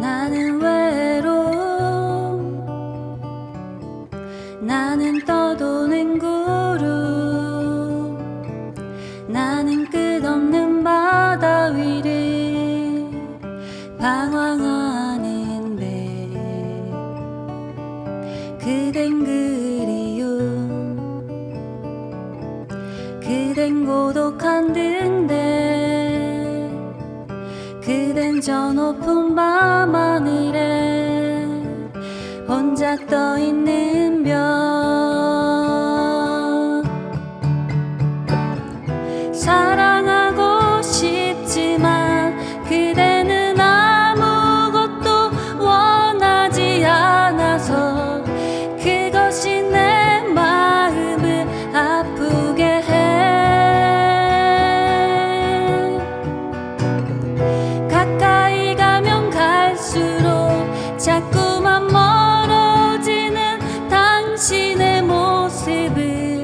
나는 외로움 나는 떠도는 구름. 나는 끝없는 바다 위를 방황하는 배. 그댄 그리움. 그댄 고독한 등대 그댄 저 높은 밤하늘에 혼자 떠 있는 별. 사랑 자꾸만 멀어지는 당신의 모습을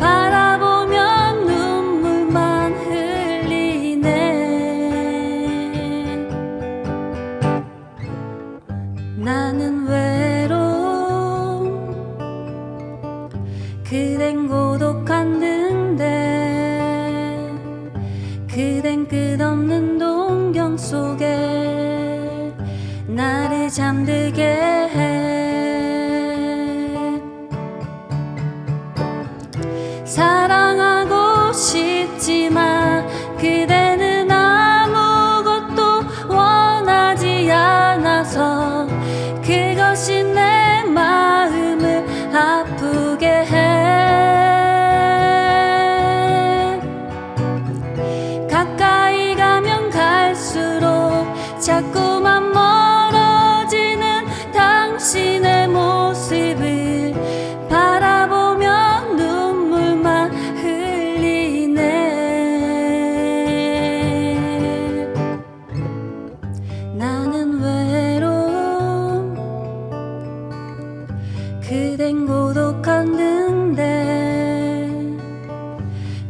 바라보면 눈물만 흘리네. 나는 외로움 그댄 고독한 등대 그댄 끝없는 잠들게 나는 외로움. 그댄 고독한 등대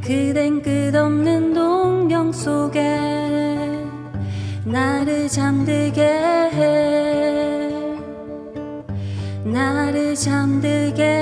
그댄 끝없는 동경 속에 나를 잠들게 해. 나를 잠들게 해